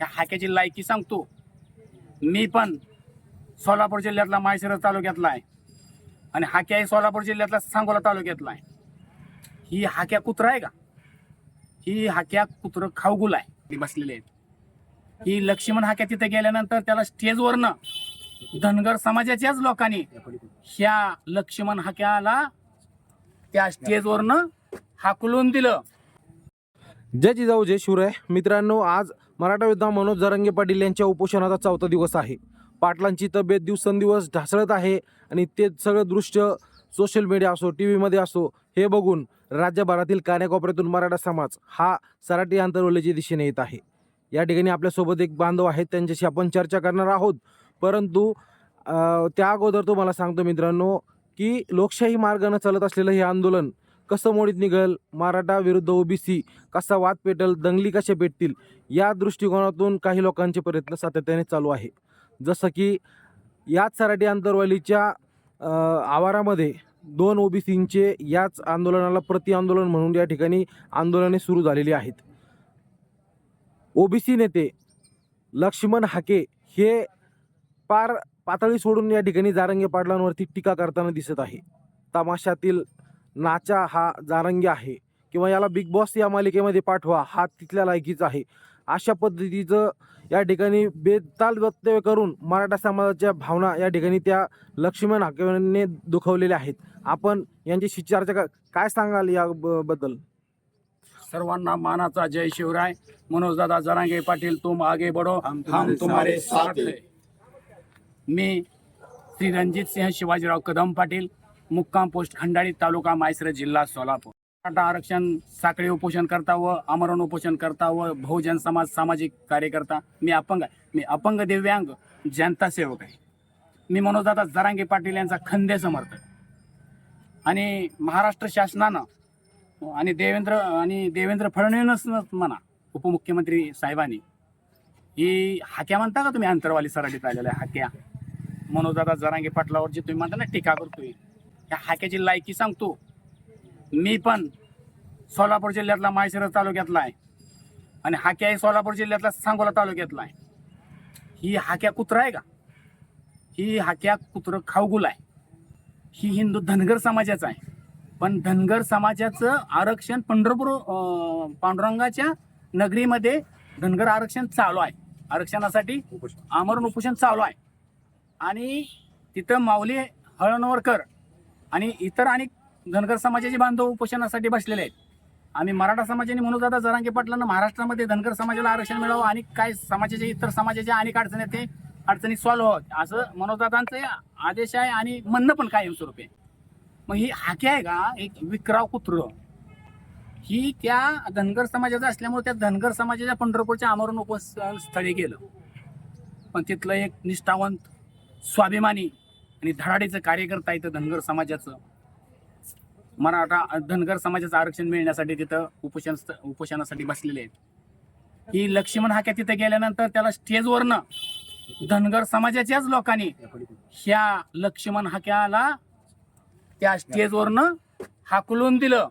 ह्या हाक्याची लायकी सांगतो. मी पण सोलापूर जिल्ह्यातला माळशिरस तालुक्यातला आहे. आणि हाक्या ही सोलापूर जिल्ह्यातला सांगोला तालुक्यातला आहे. ही हाक्या कुत्रा आहे का? ही हाक्या कुत्र खाऊगुल आहे. बसलेले आहेत. ही लक्ष्मण हाक्या तिथे गेल्यानंतर त्याला स्टेजवरनं धनगर समाजाच्याच लोकांनी ह्या लक्ष्मण हाक्याला त्या स्टेजवरनं हाकलून दिलं. जय जिजाऊ जय शिवराय. मित्रांनो आज मराठा योद्धा मनोज जरंगे पाटील यांच्या उपोषणाचा चौथा दिवस आहे. पाटलांची तब्येत दिवसेंदिवस ढासळत आहे आणि ते सगळं दृश्य सोशल मीडिया असो टी व्हीमध्ये असो हे बघून राज्यभरातील कान्याकोपऱ्यातून मराठा समाज हा सराटी आंतरवलीच्या दिशेने येत आहे. या ठिकाणी आपल्यासोबत एक बांधव आहेत त्यांच्याशी आपण चर्चा करणार आहोत. परंतु त्या अगोदर तुम्हाला सांगतो मित्रांनो की लोकशाही मार्गानं चालत असलेलं हे आंदोलन कसं मोडीत निघल? मराठा विरुद्ध ओबीसी कसा वाद पेटल? दंगली कशा पेटतील? या दृष्टिकोनातून काही लोकांचे प्रयत्न सातत्याने चालू आहे जसं की याच सराटी आंतरवालीच्या आवारामध्ये दोन ओबीसींचे याच आंदोलनाला प्रति आंदोलन म्हणून या ठिकाणी आंदोलने सुरू झालेली आहेत. ओबीसी नेते लक्ष्मण हाके हे पार पातळी सोडून या ठिकाणी जारंगे पाटलांवरती टीका करताना दिसत आहे. तमाशातील नाचा हा जारंगी आहे. किंवा याला बिग बॉस या मालिकेमध्ये पाठवा हा तिथल्या लायकीचा आहे. अशा पद्धतीचं या ठिकाणी बेताल वक्तव्य करून मराठा समाजाच्या भावना या ठिकाणी त्या लक्ष्मण हाकेने दुखवलेल्या आहेत. आपण यांच्याशी चर्चा का काय सांगाल या ब- बद्दल? सर्वांना मानाचा जय शिवराय. मनोजदादा जरांगे पाटील तुम आगे बढ़ो. हम तुम्हारे साथ है. मी श्री रणजित सिंह शिवाजीराव कदम पाटील. मुक्काम पोस्ट खंडाळी तालुका मायसर जिल्हा सोलापूर. मराठा आरक्षण साखळी उपोषण करता व आमरण उपोषण करता व बहुजन समाज सामाजिक कार्यकर्ता मी अपंग आहे. मी अपंग दिव्यांग जनता सेवक आहे. मी मनोजदादा जरांगे पाटील यांचा खंदे समर्थक आणि महाराष्ट्र शासनानं आणि देवेंद्र आणि देवेंद्र फडणवीसनंच म्हणा उपमुख्यमंत्री साहेबांनी ही हाक्या म्हणता का तुम्ही? अंतरवाली सराटीत आलेल्या हाक्या. मनोजदादा जरांगे पाटलावर जे तुम्ही म्हणता ना टीका करतोय. या हाक्याची लायकी सांगतो. मी पण सोलापूर जिल्ह्यातला माळशिरस तालुक्यातला आहे. आणि हाक्या ही सोलापूर जिल्ह्यातला सांगोला तालुक्यातला आहे. ही हाक्या कुत्रा आहे का? ही हाक्या कुत्र खाऊगुल आहे. ही हिंदू धनगर समाजाचा आहे. पण धनगर समाजाचं आरक्षण पंढरपूर पांडुरंगाच्या नगरीमध्ये धनगर आरक्षण चालू आहे. आरक्षणासाठी आमरण उपोषण चालू आहे. आणि तिथं माऊली हळणवरकर आणि इतर अनेक धनगर समाजाचे बांधव उपोषणासाठी बसलेले आहेत. आम्ही मराठा समाजाने म्हणून दादा जरांगे पाटलांना महाराष्ट्रामध्ये धनगर समाजाला आरक्षण मिळावं आणि काय समाजाच्या इतर समाजाच्या अनेक अडचणी आहेत ते अडचणी सॉल्व्ह व्हाव्यात असं मनोजदादांचे आदेश आहे आणि म्हणणं पण कायमस्वरूपी आहे. मग ही हाके आहे का? एक विक्राव कुत्र. ही त्या धनगर समाजाचा असल्यामुळे त्या धनगर समाजाच्या पंढरपूरच्या आमरण उपस्थळी स्थळी गेलं. पण तिथलं एक निष्ठावंत स्वाभिमानी आणि धडाडीचं कार्यकर्ता इथं धनगर समाजाचं. मराठा धनगर समाजाचं आरक्षण मिळण्यासाठी तिथं उपोषण उपोषणासाठी बसलेले आहेत. ही लक्ष्मण हाक्या तिथे गेल्यानंतर त्याला स्टेजवरनं धनगर समाजाच्याच लोकांनी ह्या लक्ष्मण हाक्याला त्या स्टेजवरनं हाकलून दिलं.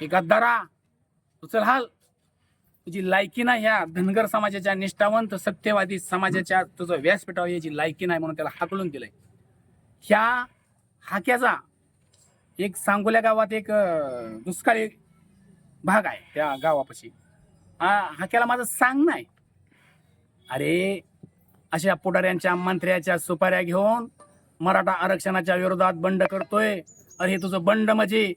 हे गद्दारा उचल हाल. तुझी लायकी ह्या धनगर समाजाच्या निष्ठावंत सत्यवादी समाजाच्या तुझं व्यासपीठावर याची लायकी नाही म्हणून त्याला हाकलून दिलंय. ह्या हाक्याचा एक सांगोल्या गावात एक दुष्काळी भाग आहे त्या गावापाशी. हा हाक्याला माझं सांग नाही. अरे अशा पुढाऱ्यांच्या मंत्र्याच्या सुपाऱ्या घेऊन मराठा आरक्षणाच्या विरोधात बंड करतोय. अरे हे तुझं बंड म्हणजे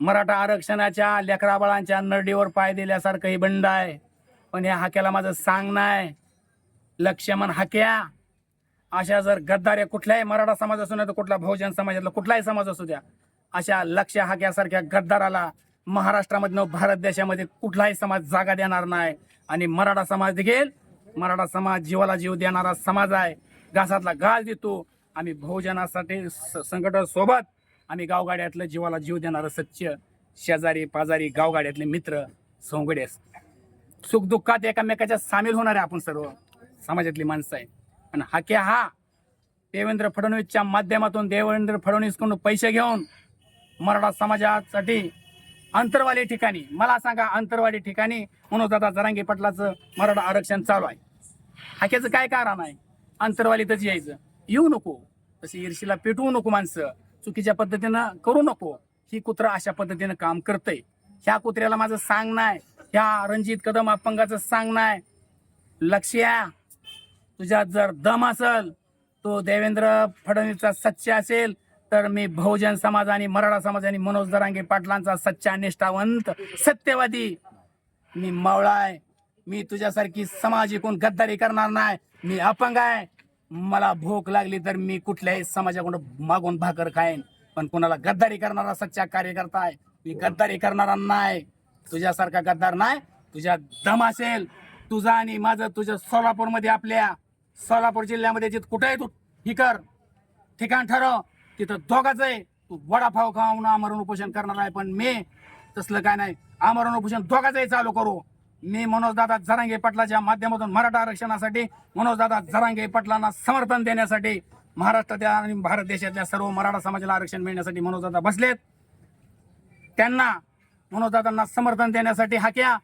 मराठा आरक्षणाच्या लेकराबाळांच्या नरडीवर पाय दिल्यासारखं हे बंड आहे. पण या हाक्याला माझं सांग नाही. लक्ष्मण हाक्या. अशा जर गद्दाऱ्या कुठल्याही मराठा समाज असू नाही तर कुठला बहुजन समाजातला कुठलाही समाज असू द्या अशा लक्ष हाक्यासारख्या गद्दाराला महाराष्ट्रामधनं भारत देशामध्ये कुठलाही समाज जागा देणार नाही. आणि मराठा समाज देखील मराठा समाज जीवाला जीव देणारा समाज आहे. घासातला घास देतो. आम्ही बहुजनासाठी संघटनासोबत आम्ही गावगाड्यातलं जीवाला जीव देणारं सच्च शेजारी पाजारी गावगाड्यातले मित्र सोंगडे सुखदुःखात एकामेकाच्या सामील होणारे आपण सर्व समाजातली माणसं आहे आणि हाके हा? देवेंद्र फडणवीसच्या माध्यमातून देवेंद्र फडणवीसकडून पैसे घेऊन मराठा समाजासाठी अंतरवाली ठिकाणी मला सांगा अंतरवाली ठिकाणी मनोजदादा जरांगे पटलाचं मराठा आरक्षण चालू आहे. हाक्याचं काय कारण आहे? अंतरवालीतच यायचं. येऊ नको. तशी ईर्षीला पेटवू नको माणसं. चुकीच्या पद्धतीनं करू नको. ही कुत्र अशा पद्धतीनं काम करतंय. ह्या कुत्र्याला माझं सांग नाही ह्या रणजित कदम अपंगाचं सांग नाही लक्ष्या तुझ्यात जर दम असल तो देवेंद्र फडणवीसचा सच्चा असेल तर मी बहुजन समाज आणि मराठा समाज आणि मनोज दरांगे पाटलांचा सच्चा निष्ठावंत सत्यवादी. मी मावळा आहे मी तुझ्यासारखी समाज एकूण गद्दारी करणार नाही मी अपंग आहे. मला भूक लागली तर मी कुठल्याही समाजाकडून मागून भाकर खाईन. पण कोणाला गद्दारी करणारा सच्चा कार्यकर्ता आहे. मी गद्दारी करणारा नाही. तुझ्यासारखा गद्दार नाही. तुझ्या दम असेल. तुझा आणि माझं तुझ्या सोलापूरमध्ये आपल्या सोलापूर जिल्ह्यामध्ये जिथं कुठे आहे तू ही कर ठिकाण ठरव तिथं दोघाच आहे. तू वडापाव खाऊन आमरण उपोषण करणार आहे. पण मी तसलं काय नाही. आमरण उपोषण दोघाचंही चालू करू. मी मनोजदादा जरांगे पाटलाच्या माध्यमातून मराठा आरक्षणासाठी मनोजदादा जरांगे पाटलांना समर्थन देण्यासाठी महाराष्ट्रातल्या आणि भारत देशातल्या सर्व मराठा समाजाला आरक्षण मिळण्यासाठी मनोजदादा बसलेत. त्यांना मनोजदादांना समर्थन देण्यासाठी हाक्या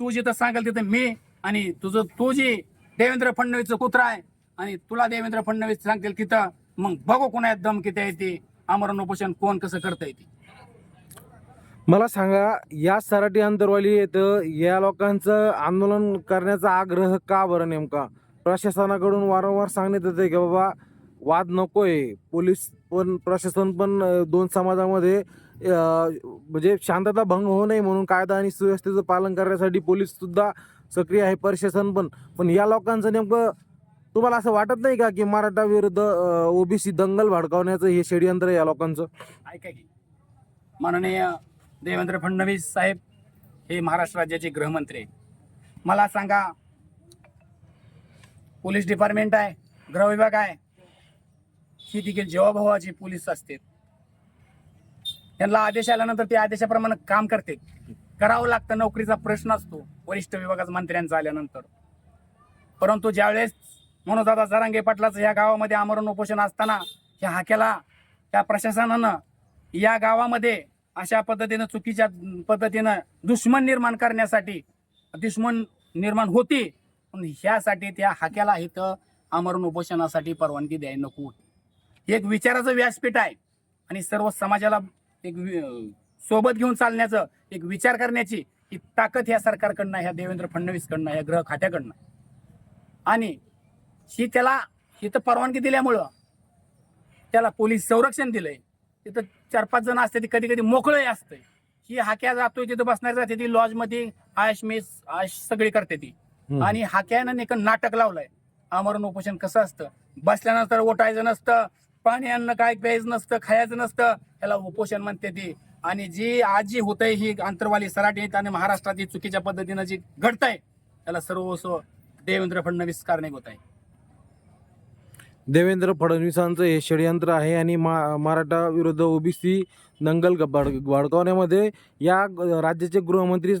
तू जिथं सांगेल तिथं मी आणि तुझं तू जी देवेंद्र फडणवीसचं कुत्रा आहे आणि तुला देवेंद्र फडणवीस सांगतील तिथं मग बघू कोणा दम किती आहे ते. आमरण उपोषण कोण कसं करता येते मला सांगा या सराटी अंतरवाली येतं या लोकांचं आंदोलन करण्याचा आग्रह का बरं नेमका? प्रशासनाकडून वारंवार सांगण्यात येतं की बाबा वाद नको आहे पोलीस पण प्रशासन पण दोन समाजामध्ये म्हणजे शांतता भंग होऊ नये म्हणून कायदा आणि सुव्यवस्थेचं पालन करण्यासाठी पोलीससुद्धा सक्रिय आहे प्रशासन पण. पण या लोकांचं नेमकं तुम्हाला असं वाटत नाही का की मराठा विरुद्ध ओबीसी दंगल भडकावण्याचं हे षडयंत्र या लोकांचं? ऐका की. माननीय देवेंद्र फडणवीस साहेब हे महाराष्ट्र राज्याचे गृहमंत्री आहेत. मला सांगा पोलीस डिपार्टमेंट आहे गृह विभाग आहे ही देखील जवाभावाची पोलीस असते. त्यांना आदेश आल्यानंतर ते आदेशाप्रमाणे काम करते. करावं लागतं नोकरीचा प्रश्न असतो वरिष्ठ विभागाचा मंत्र्यांचा आल्यानंतर. परंतु ज्यावेळेस मनोजदादा जरांगे पाटलाचं या गावामध्ये आमरण उपोषण असताना ह्या हाक्याला त्या प्रशासनानं या गावामध्ये अशा पद्धतीनं चुकीच्या पद्धतीनं दुश्मन निर्माण करण्यासाठी दुश्मन निर्माण होती. पण ह्यासाठी त्या हाक्याला इथं आमरण उपोषणासाठी परवानगी द्यायला नको. होती हे एक विचाराचं व्यासपीठ आहे. आणि सर्व समाजाला एक सोबत घेऊन चालण्याचं एक विचार करण्याची ही ताकद ह्या सरकारकडनं ह्या देवेंद्र फडणवीसकडनं ह्या ग्रह खात्याकडनं. आणि ही त्याला इथं परवानगी दिल्यामुळं त्याला पोलीस संरक्षण दिलंय. तिथं चार पाच जण असते ती कधी कधी मोकळंही असतंय ही हाक्या जातोय तिथं बसणार जाते ती लॉजमध्ये आयश मेस आयश सगळी करते ती. आणि हाक्यानं एक नाटक लावलंय. आमरण उपोषण कसं असतं? बसल्यानंतर ओटायचं नसतं पाणी अन्न काय प्यायचं नसतं खायचं नसतं त्याला उपोषण म्हणते ती. आणि जी आज जी होतंय ही आंतरवाली सराटी आणि महाराष्ट्रात चुकीच्या पद्धतीनं जी घडतंय त्याला सर्व देवेंद्र फडणवीस कारणीभूत आहे. देवेंद्र फडणवीसांचं हे षडयंत्र आहे आणि मा मराठा विरुद्ध ओबीसी दंगल भड भडकावण्यामध्ये या राज्याचे गृहमंत्री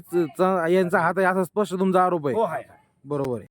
यांचा हात आहे असा स्पष्ट तुमचा आरोप आहे. हो आहे. बरोबर आहे.